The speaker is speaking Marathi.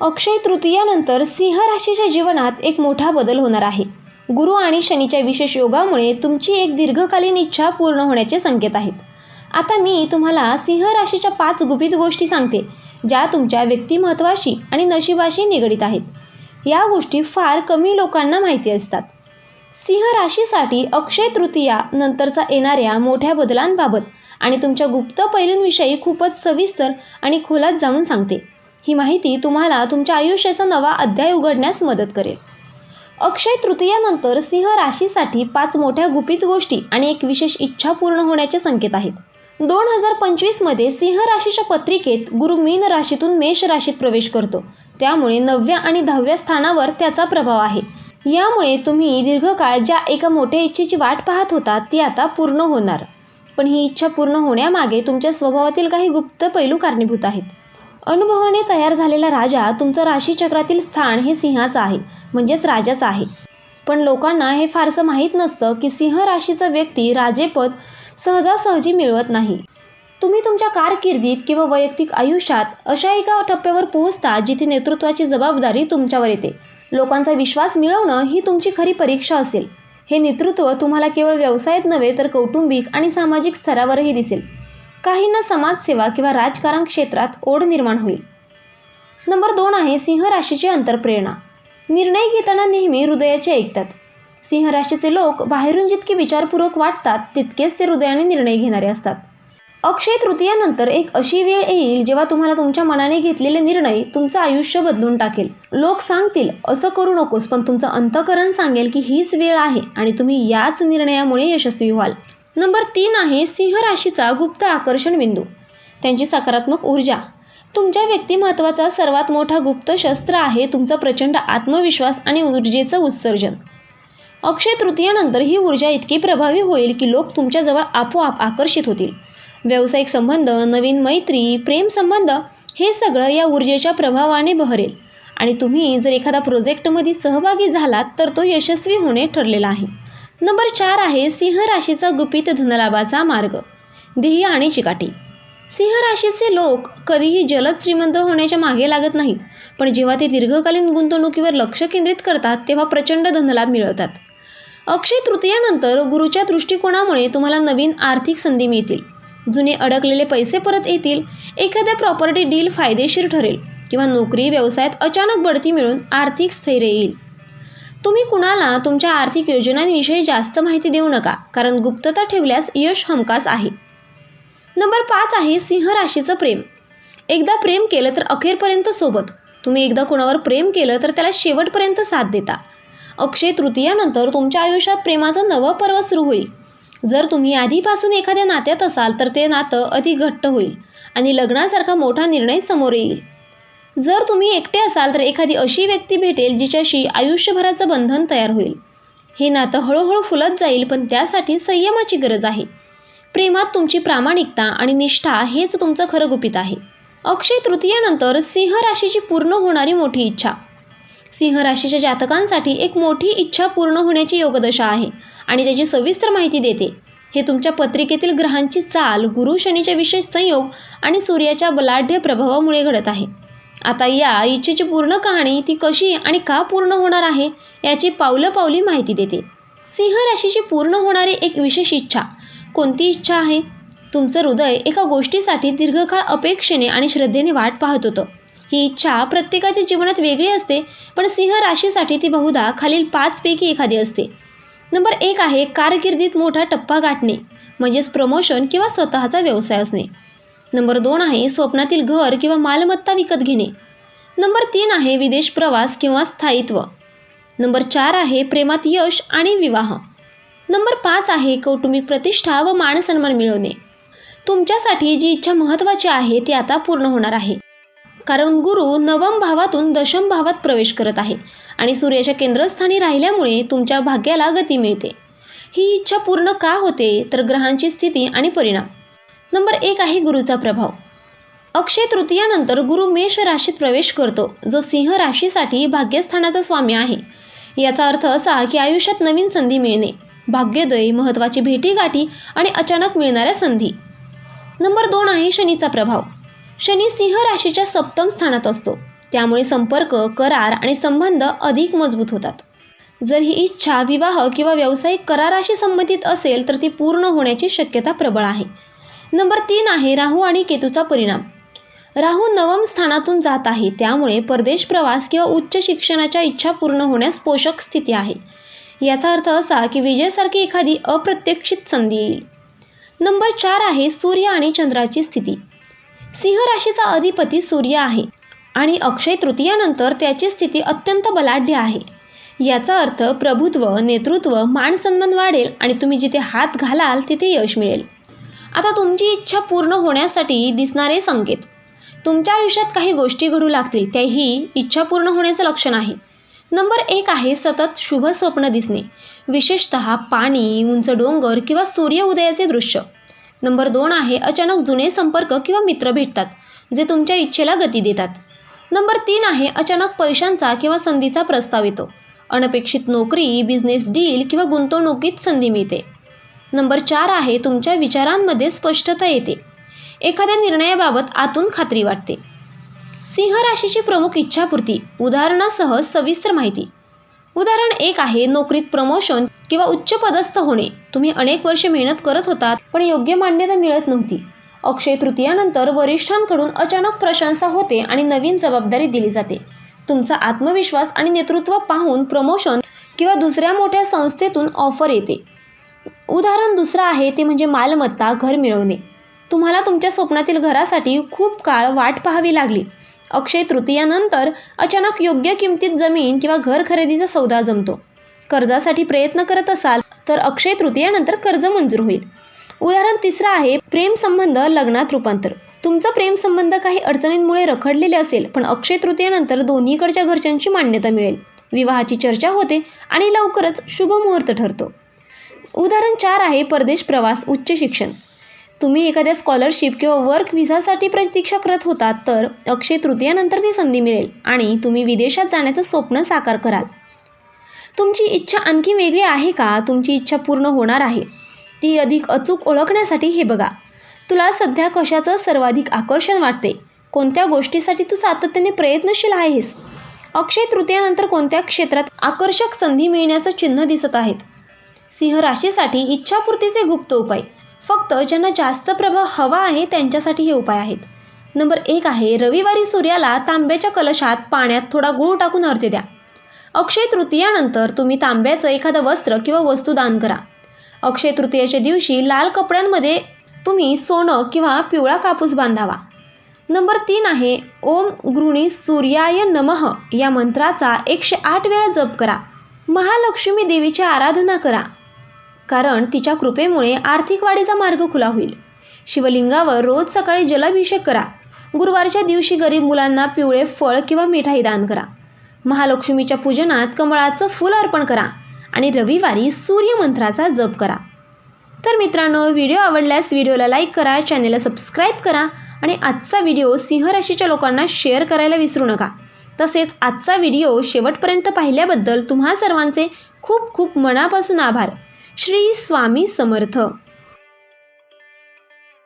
अक्षय तृतीयानंतर सिंह राशीच्या जीवनात एक मोठा बदल होणार आहे. गुरु आणि शनीच्या विशेष योगामुळे तुमची एक दीर्घकालीन इच्छा पूर्ण होण्याचे संकेत आहेत. आता मी तुम्हाला सिंह राशीच्या पाच गुपित गोष्टी सांगते ज्या तुमच्या व्यक्तिमत्वाशी आणि नशिबाशी निगडीत आहेत. या गोष्टी फार कमी लोकांना माहिती असतात. सिंह राशीसाठी अक्षय तृतीया नंतरचा येणाऱ्या मोठ्या बदलांबाबत आणि तुमच्या गुप्त पैलूंविषयी खूपच सविस्तर आणि खोलात जाऊन सांगते. ही माहिती तुम्हाला तुमच्या आयुष्याचा नवा अध्याय उघडण्यास मदत करेल. अक्षय तृतीयानंतर सिंह राशीसाठी पाच मोठ्या गुपित गोष्टी आणि एक विशेष इच्छा पूर्ण होण्याचे संकेत आहेत. दोन हजार पंचवीसमध्ये सिंह राशीच्या पत्रिकेत गुरु मीन राशीतून मेष राशीत प्रवेश करतो. त्यामुळे नवव्या आणि दहाव्या स्थानावर त्याचा प्रभाव आहे. यामुळे तुम्ही दीर्घकाळ ज्या एका मोठ्या इच्छेची वाट पाहत होता ती आता पूर्ण होणार. पण ही इच्छा पूर्ण होण्यामागे तुमच्या स्वभावातील काही गुप्त पैलू कारणीभूत आहेत. अनुभवाने तयार झालेला राजा तुमचं राशीचक्रातील स्थान हे सिंहाचं आहे म्हणजेच राजाचं आहे. पण लोकांना हे फारसं माहीत नसतं की सिंह राशीचा व्यक्ती राजेपद सहजासहजी मिळवत नाही. तुम्ही तुमच्या कारकिर्दीत किंवा वैयक्तिक आयुष्यात अशा एका टप्प्यावर पोहोचता जिथे नेतृत्वाची जबाबदारी तुमच्यावर येते. लोकांचा विश्वास मिळवणं ही तुमची खरी परीक्षा असेल. हे नेतृत्व तुम्हाला केवळ व्यवसायात नव्हे तर कौटुंबिक आणि सामाजिक स्तरावरही दिसेल. काहींना समाजसेवा किंवा राजकारण क्षेत्रात ओढ निर्माण होईल. नंबर दोन आहे सिंह राशीची अंतरप्रेरणा. निर्णय घेताना नेहमी हृदयाचे ऐकतात. सिंह राशीचे लोक बाहेरून जितके विचारपूर्वक वाटतात तितकेच ते हृदयाने निर्णय घेणारे असतात. अक्षय तृतीयानंतर एक अशी वेळ येईल जेव्हा तुम्हाला तुमच्या मनाने घेतलेले निर्णय तुमचं आयुष्य बदलून टाकेल. लोक सांगतील असं करू नकोस पण तुमचं अंतकरण सांगेल की हीच वेळ आहे आणि तुम्ही याच निर्णयामुळे यशस्वी व्हाल. नंबर तीन आहे सिंह राशीचा गुप्त आकर्षण बिंदू. त्यांची सकारात्मक ऊर्जा. तुमच्या व्यक्तिमत्वाचा सर्वात मोठा गुप्त शस्त्र आहे तुमचा प्रचंड आत्मविश्वास आणि ऊर्जेचं उत्सर्जन. अक्षय तृतीयानंतर ही ऊर्जा इतकी प्रभावी होईल की लोक तुमच्याजवळ आपोआप आकर्षित होतील. व्यावसायिक संबंध नवीन मैत्री प्रेमसंबंध हे सगळं या ऊर्जेच्या प्रभावाने बहरेल. आणि तुम्ही जर एखादा प्रोजेक्टमध्ये सहभागी झालात तर तो यशस्वी होणे ठरलेला आहे. नंबर चार आहे सिंह राशीचा गुपित धनलाभाचा मार्ग. ध्येय आणि चिकाटी. सिंह राशीचे लोक कधीही जलद श्रीमंत होण्याच्या मागे लागत नाहीत पण जेव्हा ते दीर्घकालीन गुंतवणुकीवर लक्ष केंद्रित करतात तेव्हा प्रचंड धनलाभ मिळवतात. अक्षय तृतीयानंतर गुरुच्या दृष्टिकोनामुळे तुम्हाला नवीन आर्थिक संधी मिळतील. जुने अडकलेले पैसे परत येतील एखाद्या प्रॉपर्टी डील फायदेशीर ठरेल किंवा नोकरी व्यवसायात अचानक बढती मिळून आर्थिक स्थैर्य येईल. तुम्ही कुणाला तुमच्या आर्थिक योजनांविषयी जास्त माहिती देऊ नका कारण गुप्तता ठेवल्यास यश हमखास आहे. नंबर पाच आहे सिंह राशीचं प्रेम. एकदा प्रेम केलं तर अखेरपर्यंत सोबत. तुम्ही एकदा कुणावर प्रेम केलं तर त्याला शेवटपर्यंत साथ देता. अक्षय तृतीयानंतर तुमच्या आयुष्यात प्रेमाचं नवं पर्व सुरू होईल. जर तुम्ही आधीपासून एखाद्या नात्यात असाल तर ते नातं अधिक घट्ट होईल आणि लग्नासारखा मोठा निर्णय समोर येईल. जर तुम्ही एकटे असाल तर एखादी अशी व्यक्ती भेटेल जिच्याशी आयुष्यभराचं बंधन तयार होईल. हे नातं हळूहळू फुलत जाईल पण त्यासाठी संयमाची गरज आहे. प्रेमात तुमची प्रामाणिकता आणि निष्ठा हेच तुमचं खरं गुपित आहे. अक्षय तृतीयानंतर सिंह राशीची पूर्ण होणारी मोठी इच्छा. सिंह राशीच्या जातकांसाठी एक मोठी इच्छा पूर्ण होण्याची योगदशा आहे आणि त्याची सविस्तर माहिती देते. हे तुमच्या पत्रिकेतील ग्रहांची चाल गुरु शनीच्या विशेष संयोग आणि सूर्याच्या बलाढ्य प्रभावामुळे घडत आहे. आता या इच्छेची पूर्ण कहाणी ती कशी आणि का पूर्ण होणार आहे याची पावलं पावली माहिती देते. सिंह राशीची पूर्ण होणारी एक विशेष इच्छा कोणती इच्छा आहे? तुमचं हृदय एका गोष्टीसाठी दीर्घकाळ अपेक्षेने आणि श्रद्धेने वाट पाहत होतं. ही इच्छा प्रत्येकाच्या जीवनात वेगळी असते पण सिंह राशीसाठी ती बहुधा खालील पाचपैकी एखादी असते. नंबर एक आहे कारकिर्दीत मोठा टप्पा गाठणे म्हणजेच प्रमोशन किंवा स्वतःचा व्यवसाय असणे. नंबर दोन आहे स्वप्नातील घर किंवा मालमत्ता विकत घेणे. नंबर तीन आहे विदेश प्रवास किंवा स्थायित्व. नंबर चार आहे प्रेमात यश आणि विवाह. नंबर पाच आहे कौटुंबिक प्रतिष्ठा व मानसन्मान मिळवणे. तुमच्यासाठी जी इच्छा महत्त्वाची आहे ती आता पूर्ण होणार आहे. कारण गुरु नवम भावातून दशम भावात प्रवेश करत आहे आणि सूर्याच्या केंद्रस्थानी राहिल्यामुळे तुमच्या भाग्याला गती मिळते. ही इच्छा पूर्ण का होते? तर ग्रहांची स्थिती आणि परिणाम. नंबर एक आहे गुरुचा प्रभाव. अक्षय तृतीयानंतर गुरु मेष राशीत प्रवेश करतो जो सिंह राशीसाठी भाग्यस्थानाचा स्वामी आहे. याचा अर्थ असा की आयुष्यात नवीन संधी मिळणे भाग्योदय महत्त्वाची भेटीगाठी आणि अचानक मिळणाऱ्या संधी. नंबर दोन आहे शनीचा प्रभाव. शनी सिंह राशीच्या सप्तम स्थानात असतो. त्यामुळे संपर्क करार आणि संबंध अधिक मजबूत होतात. जर ही इच्छा विवाह किंवा व्यावसायिक कराराशी संबंधित असेल तर ती पूर्ण होण्याची शक्यता प्रबळ आहे. नंबर तीन आहे राहू आणि केतूचा परिणाम. राहू नवम स्थानातून जात आहे. त्यामुळे परदेश प्रवास किंवा उच्च शिक्षणाच्या इच्छा पूर्ण होण्यास पोषक स्थिती आहे. याचा अर्थ असा की विजयासारखी एखादी अप्रत्यक्षित संधी येईल. नंबर चार आहे सूर्य आणि चंद्राची स्थिती. सिंह राशीचा अधिपती सूर्य आहे आणि अक्षय तृतीयानंतर त्याची स्थिती अत्यंत बलाढ्य आहे. याचा अर्थ प्रभुत्व नेतृत्व मानसन्मान वाढेल आणि तुम्ही जिथे हात घालाल तिथे यश मिळेल. आता तुमची इच्छा पूर्ण होण्यासाठी दिसणारे संकेत. तुमच्या आयुष्यात काही गोष्टी घडू लागतील त्याही इच्छा पूर्ण होण्याचं लक्षण आहे. नंबर एक आहे सतत शुभ स्वप्न दिसणे विशेषत पाणी उंच डोंगर किंवा सूर्य उदयाचे दृश्य. नंबर दोन आहे अचानक जुने संपर्क किंवा मित्र भेटतात जे तुमच्या इच्छेला गती देतात. नंबर तीन आहे अचानक पैशांचा किंवा संधीचा प्रस्ताव येतो. अनपेक्षित नोकरी बिझनेस डील किंवा गुंतवणुकीत संधी मिळते. नंबर चार आहे तुमच्या विचारांमध्ये स्पष्टता येते. एखाद्या निर्णयाबाबत आतून खात्री वाटते. सिंह राशीची प्रमुख इच्छापूर्ती उदाहरणासह सविस्तर माहिती. उदाहरण एक आहे नोकरीत प्रमोशन किंवा उच्च पदस्थ होणे. तुम्ही अनेक वर्षे मेहनत करत होतात पण योग्य मान्यता मिळत नव्हती. अक्षय तृतीयानंतर वरिष्ठांकडून अचानक प्रशंसा होते आणि नवीन जबाबदारी दिली जाते. तुमचा आत्मविश्वास आणि नेतृत्व पाहून प्रमोशन किंवा दुसऱ्या मोठ्या संस्थेतून ऑफर येते. उदाहरण दुसरं आहे ते म्हणजे मालमत्ता घर मिळवणे. तुम्हाला तुमच्या स्वप्नातील घरासाठी खूप काळ वाट पाहावी लागली. अक्षय तृतीयानंतर अचानक योग्य किमतीत जमीन किंवा घर खरेदीचा सौदा जमतो. कर्जासाठी प्रयत्न करत असाल तर अक्षय तृतीयानंतर कर्ज मंजूर होईल. उदाहरण तिसरं आहे प्रेम संबंध लग्नात रूपांतर. तुमचा प्रेम संबंध काही अडचणींमुळे रखडलेले असेल पण अक्षय तृतीयानंतर दोन्हीकडच्या घरच्यांची मान्यता मिळेल. विवाहाची चर्चा होते आणि लवकरच शुभ मुहूर्त ठरतो. उदाहरण चार आहे परदेश प्रवास उच्च शिक्षण. तुम्ही एखाद्या स्कॉलरशिप किंवा वर्क व्हिसासाठी प्रतीक्षा करत होतात तर अक्षय तृतीयानंतर ती संधी मिळेल आणि तुम्ही विदेशात जाण्याचं स्वप्न साकार कराल. तुमची इच्छा आणखी वेगळी आहे का? तुमची इच्छा पूर्ण होणार आहे. ती अधिक अचूक ओळखण्यासाठी हे बघा. तुला सध्या कशाचं सर्वाधिक आकर्षण वाटते? कोणत्या गोष्टीसाठी तू सातत्याने प्रयत्नशील आहेस? अक्षय तृतीयानंतर कोणत्या क्षेत्रात आकर्षक संधी मिळण्याचं चिन्ह दिसत आहेत? सिंह राशीसाठी इच्छापूर्तीचे गुप्त उपाय. फक्त ज्यांना जास्त प्रभाव हवा आहे त्यांच्यासाठी हे उपाय आहेत. नंबर एक आहे रविवारी सूर्याला तांब्याच्या कलशात पाण्यात थोडा गूळ टाकून अर्थे द्या. अक्षय तृतीयानंतर तुम्ही तांब्याचं एखादं वस्त्र किंवा वस्तू दान करा. अक्षय तृतीयाच्या दिवशी लाल कपड्यांमध्ये तुम्ही सोनं किंवा पिवळा कापूस बांधावा. नंबर तीन आहे ओम गृणी सूर्याय नमः या मंत्राचा एकशे आठ वेळा जप करा. महालक्ष्मी देवीची आराधना करा. कारण तिच्या कृपेमुळे आर्थिक वाढीचा मार्ग खुला होईल. शिवलिंगावर रोज सकाळी जलाभिषेक करा. गुरुवारच्या दिवशी गरीब मुलांना पिवळे फळ किंवा मिठाई दान करा. महालक्ष्मीच्या पूजनात कमळाचं फूल अर्पण करा आणि रविवारी सूर्यमंत्राचा जप करा. तर मित्रांनो व्हिडिओ आवडल्यास व्हिडिओला लाईक करा चॅनेलला सबस्क्राईब करा आणि आजचा व्हिडिओ सिंह राशीच्या लोकांना शेअर करायला विसरू नका. तसेच आजचा व्हिडिओ शेवटपर्यंत पाहिल्याबद्दल तुम्हा सर्वांचे खूप खूप मनापासून आभार. श्री स्वामी समर्थ.